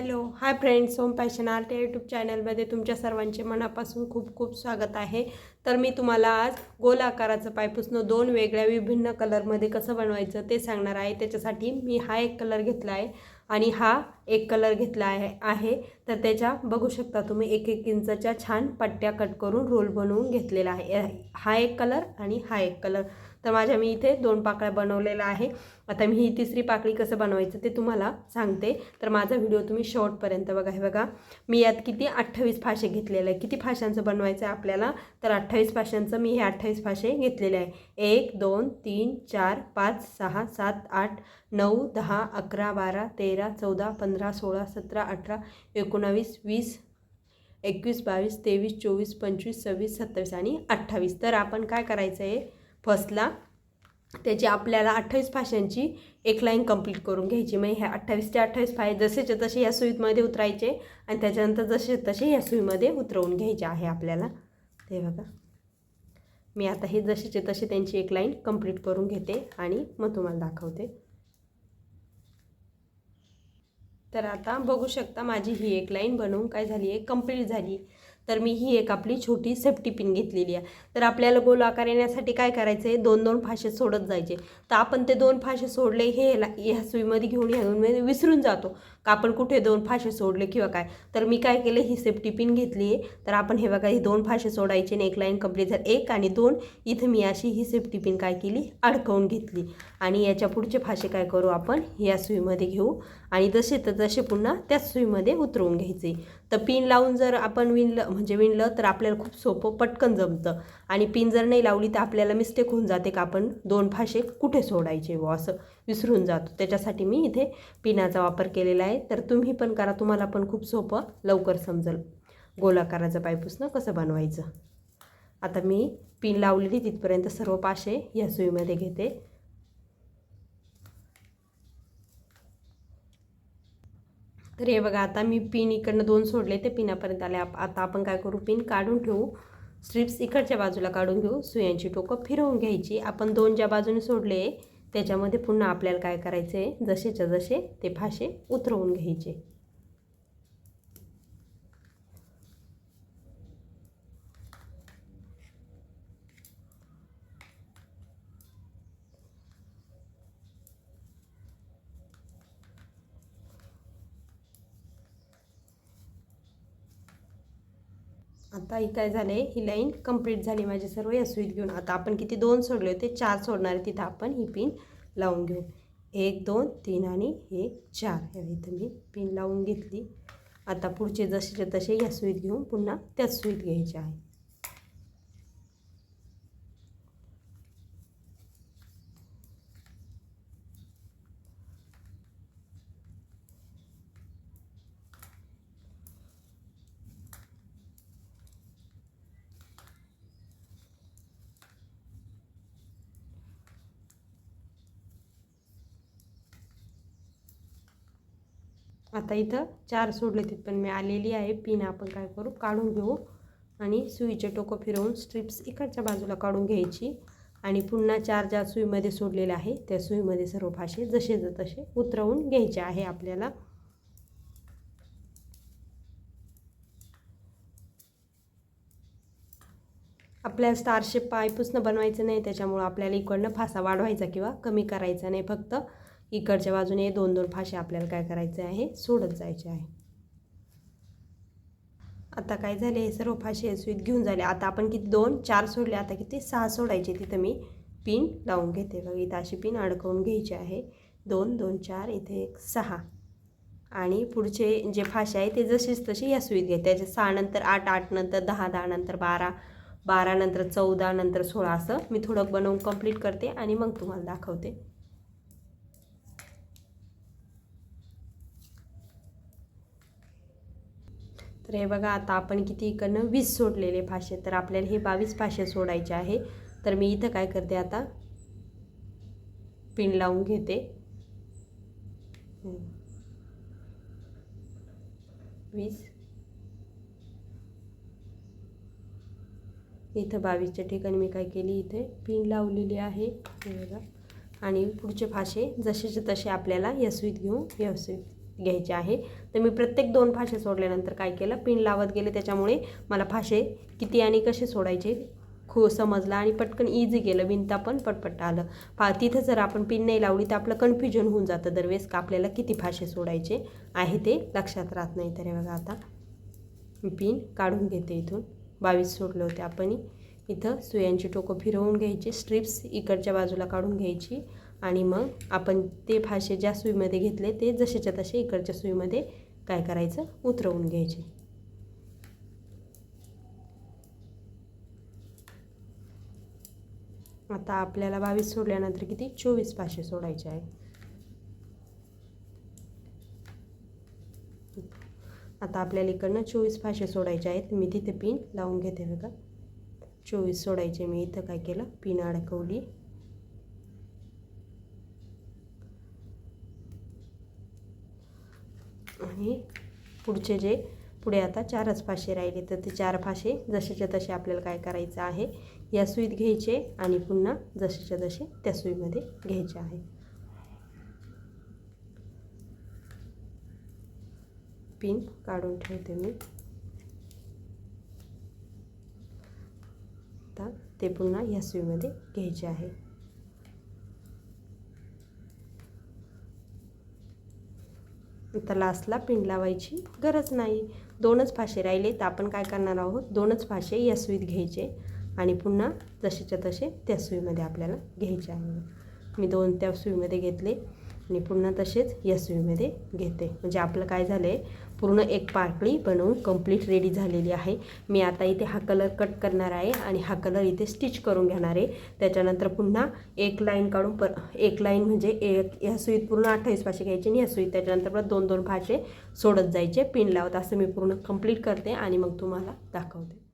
Hello hi friends home passion art या YouTube चॅनलमध्ये तुमच्या सर्वांचे मनापासून खूप खूप स्वागत आहे. तर मी तुम्हाला आज गोल आकाराचं पायपुसणं दोन वेगळ्या विभिन्न कलरमध्ये कसं बनवायचं ते सांगणार आहे. त्याच्यासाठी मी हा एक कलर घेतला आहे आणि हा एक कलर घेतला आहे आहे. तर त्याच्या बघू शकता तुम्ही एक एक इंचाच्या छान पट्ट्या कट करून रोल बनवून घेतलेला आहे. हा एक कलर आणि हा एक कलर. तर माझ्या मी इथे दोन पाकळ्या बनवलेल्या आहे. आता मी ही तिसरी पाकळी कसं बनवायचं ते तुम्हाला सांगते. तर माझा व्हिडिओ तुम्ही शेवटपर्यंत बघा. हे बघा मी यात किती अठ्ठावीस फाशे घेतलेले आहे किती फाशांचं बनवायचं आहे आपल्याला? तर अठ्ठावीस फाशांचं मी हे अठ्ठावीस फाशे घेतलेले आहे. एक दोन तीन चार पाच सहा सात आठ नऊ दहा अकरा बारा तेरा चौदा पंधरा सोळा सतरा अठरा एकोणावीस वीस एकवीस बावीस तेवीस चोवीस पंचवीस सव्वीस सत्तावीस आणि अठ्ठावीस. तर आपण काय करायचं आहे? फर्स्टला त्याची आपल्याला अठ्ठावीस फाशांची एक लाईन कंप्लीट करून घ्यायची. मग ह्या अठ्ठावीस ते अठ्ठावीस फाय जसेच्या तसे या सुईमध्ये उतरायचे आणि त्याच्यानंतर जसे तसे या सुईमध्ये उतरवून घ्यायचे आहे आपल्याला. ते बघा. मी आता हे जसेचे तसे त्यांची एक लाईन कंप्लीट करून घेते आणि मग तुम्हाला दाखवते. तर आता बघू शकता माझी ही एक लाईन बनवून काय झाली आहे कंप्लीट झाली. तर मी ही एक आपली छोटी सेफ्टी पिन घेतलेली आहे. तर आपल्याला गोल आकार येण्यासाठी काय करायचं आहे दोन दोन फाशे सोडत जायचे. तर आपण ते दोन फाशे सोडले हे ह्या सुईमध्ये घेऊन ह्या विसरून जातो. का आपण कुठे दोन फाशे सोडले किंवा काय? तर मी काय केलं? ही सेफ्टी पिन घेतली आहे. तर आपण हे बघा ही दोन फाशे सोडायचे आणि एक लाईन कंप्लीट झाली. एक आणि दोन इथं मी अशी ही सेफ्टी पिन काय केली? अडकवून घेतली. आणि याच्या पुढचे फाशे काय करू आपण? या सुईमध्ये घेऊ. आणि जसे तर तसे पुन्हा त्याच सुईमध्ये उतरवून घ्यायचे. तर पिन लावून जर आपण विणलं म्हणजे विणलं तर आपल्याला खूप सोपं पटकन जमतं. आणि पिन जर नाही लावली तर आपल्याला मिस्टेक होऊन जाते का आपण दोन फाशे कुठे सोडायचे व असं. विसरून जातो. त्याच्यासाठी मी इथे पिनाचा वापर केलेला आहे. तर तुम्ही पण करा तुम्हाला पण खूप सोपं लवकर समजेल. गोलाकाराचं पायपुसणं कसं बनवायचं? आता मी पिन लावलेली तिथपर्यंत सर्व पाशे या सुईमध्ये घेते. तर हे बघा आता मी पिन इकडनं दोन सोडले. ते पिनापर्यंत आले. आता आपण काय करू? पिन काढून ठेवू. स्ट्रिप्स इकडच्या बाजूला काढून घेऊ. सुयांची टोकं फिरवून घ्यायची. आपण दोन ज्या बाजूने सोडले त्याच्यामध्ये पुन्हा आपल्याला काय करायचं आहे जसेच्या जसे ते फासे उतरवून घ्यायचे. आता ही काय झालं आहे ही लाईन कंप्लीट झाली माझी सर्व. या सुईत घेऊन आता आपण किती दोन सोडले होते? चार सोडणार आहे तिथं आपण. ही पिन लावून घेऊ. एक दोन तीन आणि एक चार. या इथं मी पिन लावून घेतली. आता पुढचे जसेच्या तसे या सुईत घेऊन पुन्हा त्याच सुईत घ्यायचे आहे. आता इथं चार सोडले पण मी आलेली आहे. पिन आपण काय करू? काढून घेऊ. आणि सुईचे टोकं फिरवून स्ट्रिप्स इकडच्या बाजूला काढून घ्यायची. आणि पुन्हा चार ज्या सुईमध्ये सोडलेले आहे. त्या सुईमध्ये सर्व फाशे जसे तसे उतरवून घ्यायचे आहे आपल्याला. आपल्या स्टारशेप पायपूसनं बनवायचं नाही त्याच्यामुळं आपल्याला इकडनं फासा वाढवायचा किंवा कमी करायचा नाही फक्त. इकडच्या बाजूने दोन दोन फाशे आपल्याला काय करायचे आहे? सोडत जायचे आहे. आता काय झाले? हे सर्व फाशे सुईत घेऊन झाले. आता आपण किती दोन चार सोडले आता किती? सहा सोडायचे. तिथं मी पिन लावून घेते. बघा इथं अशी पिन अडकवून घ्यायची आहे. दोन दोन चार इथे एक सहा. आणि पुढचे जे फाशे आहे ते जशीच तशी या सुईत घ्या. त्याच्या सहा नंतर आठ आठ नंतर दहा दहा नंतर बारा बारा नंतर चौदा नंतर सोळा असं मी थोडं बनवून कंप्लीट करते आणि मग तुम्हाला दाखवते. तर हे बघा आता आपण किती इकडनं वीस सोडलेले भाषे तर आपल्याला हे बावीस भाषे सोडायचे आहे. तर मी इथं काय करते आता? पिन लावून घेते. वीस. इथं बावीसच्या ठिकाणी मी काय केली? इथे पिन लावलेली आहे. हे बघा. आणि पुढचे फाशे जसेचे तसे आपल्याला यशवीत घेऊन व्यवस्थित घ्यायचे आहे. तर मी प्रत्येक दोन फाशे सोडल्यानंतर काय केलं? पिन लावत गेले. त्याच्यामुळे मला फाशे किती आणि कसे सोडायचे खू समजलं आणि पटकन इझी गेलं विणता पण पटपट आलं. पा तिथं जर आपण पिन नाही लावली तर आपलं कन्फ्युजन होऊन जातं दरवेळेस का आपल्याला किती फाशे सोडायचे आहे ते लक्षात राहत नाही. तर बघा आता पिन काढून घेते इथून. बावीस सोडले होते आपण इथं सुयांची टोकं फिरवून घ्यायची स्ट्रिप्स इकडच्या बाजूला काढून घ्यायची आणि मग आपण ते फाशे ज्या सुईमध्ये घेतले ते जसेच्या तसे इकडच्या सुईमध्ये काय करायचं? उतरवून घ्यायचे. आता आपल्याला बावीस सोडल्यानंतर किती? चोवीस फाशे सोडायचे आहे आता आपल्याला इकडनं चोवीस फाशे सोडायचे आहेत. मी तिथे पिन लावून घेते बघा. चोवीस सोडायचे. मी इथं काय केलं? पिन अडकवली. आणि पुढचे जे पुढे आता चारच फाशे राहिले. तर ते चार फाशे जसेच्या तसे आपल्याला काय करायचं आहे? या सुईत घ्यायचे आणि पुन्हा जसेच्या तसे त्या सुईमध्ये घ्यायचे आहे. पिन काढून ठेवते मी. आता ते पुन्हा या सुईमध्ये घ्यायचे आहे. आता लास्टला पिन लावायची गरज नाही. दोनच फाशे राहिले तर आपण काय करणार आहोत? दोनच फाशे या सुईत घ्यायचे आणि पुन्हा जसेच्या तसे त्या सुईमध्ये आपल्याला घ्यायचे आहे. मी दोन त्या सुईमध्ये घेतले आणि पुन्हा तसेच या सुईमध्ये घेते. म्हणजे आपलं काय झालं आहे पूर्ण एक पाकळी बनवून कंप्लीट रेडी झालेली आहे. मी आता इथे हा कलर कट करणार आहे आणि हा कलर इथे स्टिच करून घेणार आहे. त्याच्यानंतर पुन्हा एक लाईन काढून पर एक लाईन म्हणजे एक ह्या सुईत पूर्ण अठ्ठावीस फाशे घ्यायचे आणि ह्या सुईत त्याच्यानंतर परत दोन दोन फाशे सोडत जायचे. पिन लावत असं मी पूर्ण कंप्लीट करते आणि मग तुम्हाला दाखवते.